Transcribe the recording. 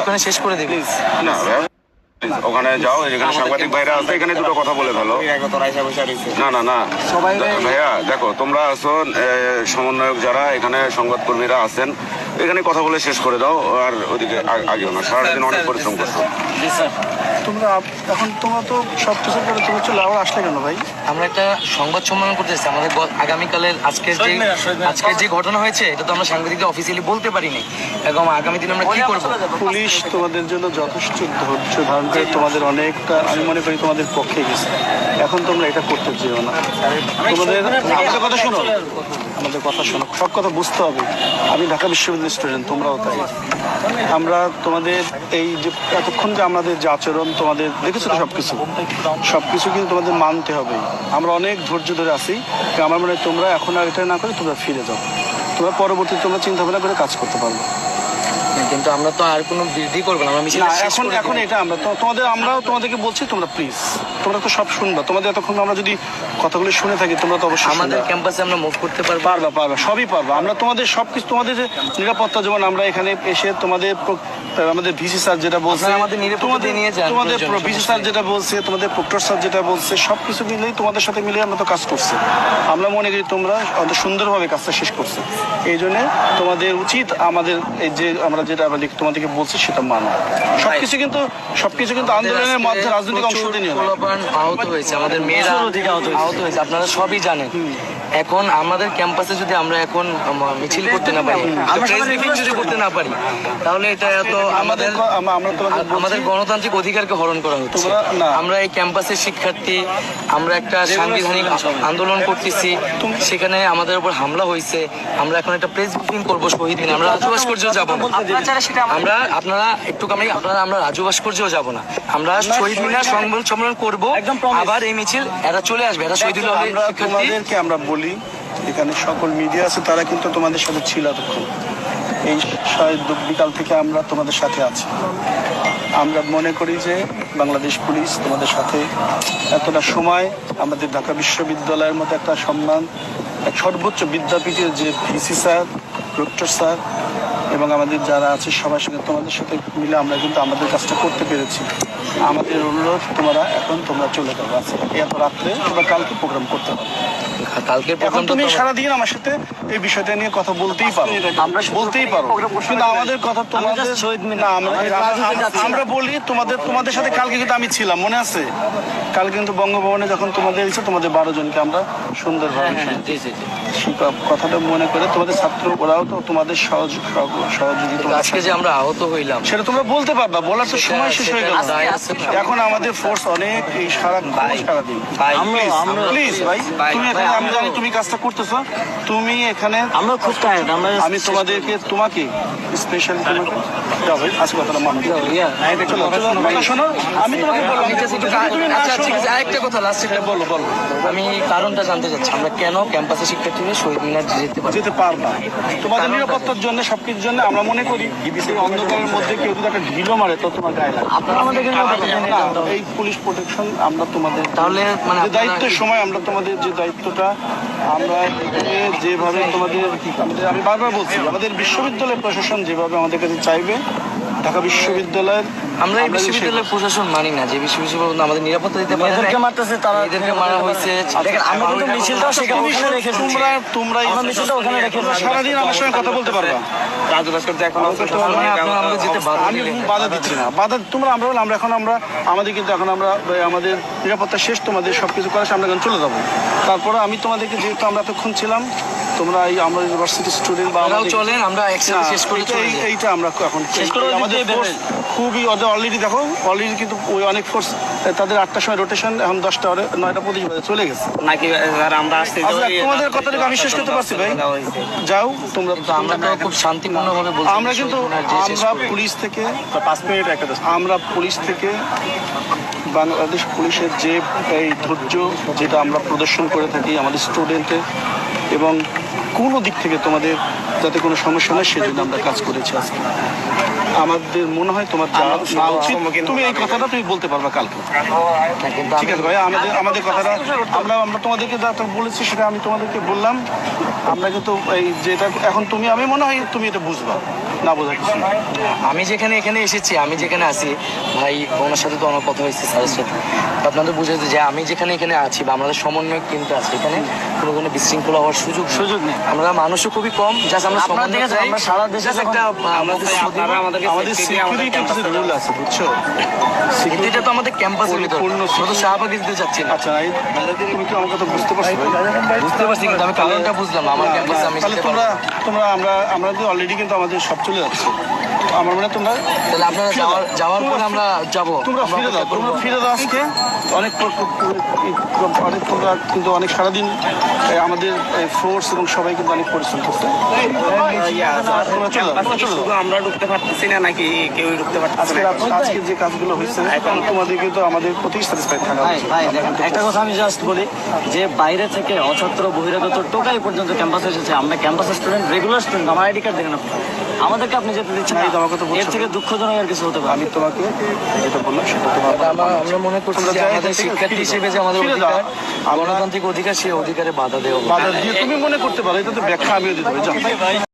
ওখানে শেষ করে দিবি না ভাইয়া। ওখানে যাও এখানে সাংবাদিক ভাইরা আছে এখানে দুটো কথা বলে ফেলো। না না না। ভাইয়া দেখো তোমরা আছো সমন্বয়ক যারা এখানে সংবাদ কর্মীরা আছেন। এখানে কথা বলে শেষ করে দাও আর ওদিকে আগেও না। সারাদিন অনেক পরিশ্রম করছ। তোমরা এখন তোমরা তো সব কিছু করে তোমরা চলে আবার আসলে কেন ভাই? আমরা একটা সংবাদ সম্মেলন করতেছি আমাদের আগামীকালের আজকের যে আজকের যে ঘটনা হয়েছে এটা তো আমরা সাংবাদিকদের অফিসিয়ালি বলতে পারিনি। এবং আগামী দিনে আমরা কি করব? পুলিশ তোমাদের জন্য যথেষ্ট ধৈর্য ধারণ করে তোমাদের অনেকটা আমি মনে করি তোমাদের পক্ষে গেছে। এখন তোমরা এটা করতে চেও না। তোমাদের আমাদের কথা শোনো। আমাদের কথা শোনো। সব কথা বুঝতে হবে। আমি ঢাকা বিশ্ববিদ্যালয়ের স্টুডেন্ট তোমরাও তাই। আমরা তোমাদের এই যে এতক্ষণ যে আমাদের যে আচরণ, তোমাদের দেখেছ তো সব কিছু সব কিছু কিন্তু তোমাদের মানতে হবে। আমরা অনেক ধৈর্য ধরে আছি। আমার মনে হয় তোমরা এখন আর এটা না করে তোমরা ফিরে যাও। তোমরা পরবর্তী তোমরা চিন্তা ভাবনা করে কাজ করতে পারবে। কিন্তু আমরা তো আর কোনো বৃদ্ধি করব না আমরা মিছিল এখন এখন এটা আমরা তোমাদের আমরাও তোমাদেরকে বলছি তোমরা প্লিজ তোমরা তো সব শুনবা। তোমাদের এতক্ষণ আমরা যদি কথাগুলো শুনে থাকি তোমরা তো অবশ্যই আমাদের ক্যাম্পাসে আমরা মুভ করতে পারব? পারবা পারবা সবই পারবা। আমরা তোমাদের সবকিছু তোমাদের যে নিরাপত্তা যেমন আমরা এখানে এসে তোমাদের আমাদের ভিসি স্যার যেটা বলছে আমাদের নিরাপত্তা তোমাদের নিয়ে যান, তোমাদের ভিসি স্যার যেটা বলছে তোমাদের প্রক্টর স্যার যেটা বলছে সবকিছু মিলেই তোমাদের সাথে মিলে আমরা তো কাজ করছি। আমরা মনে করি তোমরা অত সুন্দরভাবে কাজটা শেষ করছে। এই জন্য তোমাদের উচিত আমাদের এই যে আমরা যেটা আমাদের তোমাদেরকে বলছি সেটা মানো। সবকিছু কিন্তু সবকিছু কিন্তু আন্দোলনের মধ্যে রাজনৈতিক অংশ নিয়ে আহত হয়েছে আমাদের মেয়েরা আহত হয়েছে। আপনারা সবই জানেন। এখন আমাদের ক্যাম্পাসে যদি আমরা এখন মিছিল করতে না পারি যদি করতে না পারি তাহলে এটা এত আমাদের আমাদের গণতান্ত্রিক অধিকারকে হরণ করা হচ্ছে। আমরা এই ক্যাম্পাসের শিক্ষার্থী আমরা একটা সাংবিধানিক আন্দোলন করতেছি সেখানে আমাদের উপর হামলা হয়েছে আমরা এখন একটা প্রেস ব্রিফিং করব শহীদ আমরা রাজু ভাস্কর্যও যাব আমরা আপনারা একটু কামাই আপনারা আমরা রাজু ভাস্কর্যও যাব না। আমরা শহীদ মিনার সংবাদ সম্মেলন করব। আবার এই মিছিল এরা চলে আসবে এরা শহীদ আমরা তোমাদেরকে আমরা বলি এখানে সকল মিডিয়া আছে তারা কিন্তু তোমাদের সাথে ছিল এতক্ষণ। এই বিকাল থেকে আমরা তোমাদের সাথে আছি। আমরা মনে করি যে বাংলাদেশ পুলিশ তোমাদের সাথে এতটা সময় আমাদের ঢাকা বিশ্ববিদ্যালয়ের মতো একটা সম্মান সর্বোচ্চ বিদ্যাপীঠের যে ভিসি স্যার ডক্টর স্যার এবং আমাদের যারা আছে সবার সঙ্গে তোমাদের সাথে মিলে আমরা কিন্তু আমাদের কাজটা করতে পেরেছি। আমাদের অনুরোধ, তোমরা এখন তোমরা চলে যাব আজকে এত রাত্রে তোমরা কালকে প্রোগ্রাম করতে পারো কালকের এখন তুমি সারাদিন আমার সাথে এই বিষয়টা নিয়ে কথা বলতেই পারো। আমরা বলতেই পারো। কিন্তু আমাদের কথা তোমাদের না আমরা বলি তোমাদের তোমাদের সাথে কালকে কিন্তু আমি ছিলাম মনে আছে? কাল কিন্তু বঙ্গভবনে যখন তোমাদের এসে তোমাদের বারো জনকে আমরা সুন্দরভাবে সেই কথাটা মনে করে তোমাদের ছাত্র ওরাও তো তোমাদের সহযোগ সহযোগী তোমাদের আজকে যে আমরা আহত হইলাম। সেটা তোমরা বলতে পারবা বলার তো সময় শেষ হয়ে গেল। এখন আমাদের ফোর্স অনেক এই সারা সারাদিন। প্লিজ ভাই। তুমি আমি জানি তুমি কাজটা করতেছো। তুমি এখানে আমরা খুব টায়ার্ড আমরা আমি তোমাদেরকে তোমাকে? স্পেশালি আমি না আচ্ছা আমি কারণটা জানতে চাচ্ছি আমরা কেন ক্যাম্পাসে শিক্ষার্থীরা শহীদ মিনার যেতে যেতে পারবা তোমাদের নিরাপত্তার জন্য সবকিছুর জন্য আমরা মনে করি অন্ধকারের মধ্যে কেউ যদি একটা ঢিলও মারে তো তোমার গায়ে লাগে। না, এই পুলিশ প্রোটেকশন আমরা তোমাদের তাহলে মানে দায়িত্বের সময় আমরা তোমাদের যে দায়িত্বটা আমরা এখানে যেভাবে তোমাদের আমি বারবার বলছি, আমাদের বিশ্ববিদ্যালয় প্রশাসন যেভাবে আমাদের কাছে চাইবে, ঢাকা বিশ্ববিদ্যালয়ের আমরা এই বিশ্ববিদ্যালয়ের প্রশাসন মানি না যে বিশ্ববিদ্যালয় আমাদের নিরাপত্তা দিতে পারে এদেরকে মারতেছে তারা এদেরকে মারা হয়েছে দেখেন আমরা কিন্তু মিছিলটাও সেখানে তুমি ওখানে রেখে তোমরা তোমরা আমরা মিছিলটা ওখানে রেখে তোমরা সারাদিন আমার সঙ্গে কথা বলতে পারবা। রাজু ভাস্কর্য এখন তার মানে আপনারা আমাদের যেতে বাধা আমি দিলেন বাধা দিচ্ছি না। বাধা তোমরা আমরা বললাম, আমরা এখন আমরা আমাদের কিন্তু এখন আমরা আমাদের নিরাপত্তা শেষ তোমাদের সব কিছু করা শেষ, আমরা এখন চলে যাব। তারপরে আমি তোমাদেরকে যেহেতু আমরা এতক্ষণ ছিলাম তোমরা এই আমরা ইউনিভার্সিটি স্টুডেন্ট বা আমাদের- চলেন আমরা একসাথে না, শেষ করে চলে এই- এইটা আমরা এখন শেষ করে আমাদের খুবই ওদের অলরেডি দেখো অলরেডি কিন্তু ওই অনেক ফোর্স তাদের আটটার সময় রোটেশন এখন দশটা নয়টা পঁচিশ বাজে চলে গেছে। নাকি আমরা আসতে আচ্ছা, তোমাদের কথাটাকে আমি শেষ করতে পারছি ভাই। যাও তোমরা আমরা তো খুব শান্তিপূর্ণভাবে বলছি আমরা কিন্তু আমরা পুলিশ থেকে পাঁচ মিনিট একটা আমরা পুলিশ থেকে বাংলাদেশ পুলিশের যে এই ধৈর্য যেটা আমরা প্রদর্শন করে থাকি আমাদের স্টুডেন্টের এবং কোনো দিক থেকে তোমাদের যাতে কোনো সমস্যা নয় সেজন্য আমরা কাজ করেছি আজকে। আমাদের মনে হয় তোমার না উচিত তুমি এই কথাটা তুমি বলতে পারবা কালকে। ঠিক আমি আছে ভাই আমাদের আমাদের কথাটা আমরা আমরা তোমাদেরকে যা তো বলেছি সেটা আমি তোমাদেরকে বললাম। আমরা কিন্তু এই যেটা এখন তুমি আমি মনে হয় তুমি এটা বুঝবা না বোঝা কিছু আমি যেখানে এখানে এসেছি আমি যেখানে আছি ভাই ওনার সাথে তো অনেক কথা হয়েছে স্যারের সাথে। আপনাদের বুঝাতে যে আমি যেখানে এখানে আছি বা আমাদের সমন্বয় কিন্তু আছে এখানে কোনো কোনো বিশৃঙ্খলা হওয়ার সুযোগ সুযোগ নেই। আমরা মানুষও খুবই কম জাস্ট আমরা আপনারা চাই, আমরা সারা দেশে একটা আমাদের আমাদের সিকিউরিটি কিছু রুল আছে বুঝছ? Security তো আমাদের ক্যাম্পাসের ভিতর। পূর্ণ আমরা তো দিতে চাচ্ছি না। আচ্ছা তুমি কি আমার কথা বুঝতে পারছ? বুঝতে পারছি কিন্তু আমি কারণটা বুঝলাম আমার ক্যাম্পাসে আমি তাহলে তোমরা তোমরা আমরা আমরা তো অলরেডি কিন্তু আমাদের সব চলে যাচ্ছে। আমার মনে হয় তোমরা তাহলে আপনারা যাওয়ার। যাওয়ার পরে আমরা যাব। তোমরা ফিরে দাও তোমরা ফিরে দাও আজকে। অনেক অনেক তোমরা কিন্তু অনেক সারাদিন আমাদের ফোর্স এবং সবাই কিন্তু অনেক পরিশ্রম করছে। আমরা ঢুকতে পারতেছি না নাকি কেউ ঢুকতে পারতেছে আজকে যে কাজগুলো হয়েছে এখন তোমাদেরকে তো আমাদের প্রতি স্যাটিসফাইড থাকা একটা কথা আমি জাস্ট বলি যে বাইরে থেকে অছাত্র বহিরাগত টোকাই পর্যন্ত ক্যাম্পাসে এসেছে। আমরা ক্যাম্পাসের স্টুডেন্ট রেগুলার স্টুডেন্ট আমার আইডি কার্ড দেখেন আমাদেরকে আপনি যেতে দিচ্ছেন না, আমার কথা এর থেকে দুঃখজনক আর কিছু হতে পারে আমি তোমাকে যেটা বললাম সেটা তোমার আমরা মনে করছি আমাদের শিক্ষার্থী হিসেবে যে আমাদের অধিকার গণতান্ত্রিক অধিকার সেই অধিকারে বাধা দেওয়া বাধা দিয়ে তুমি মনে করতে পারো এটা তো ব্যাখ্যা আমিও দিতে পারি।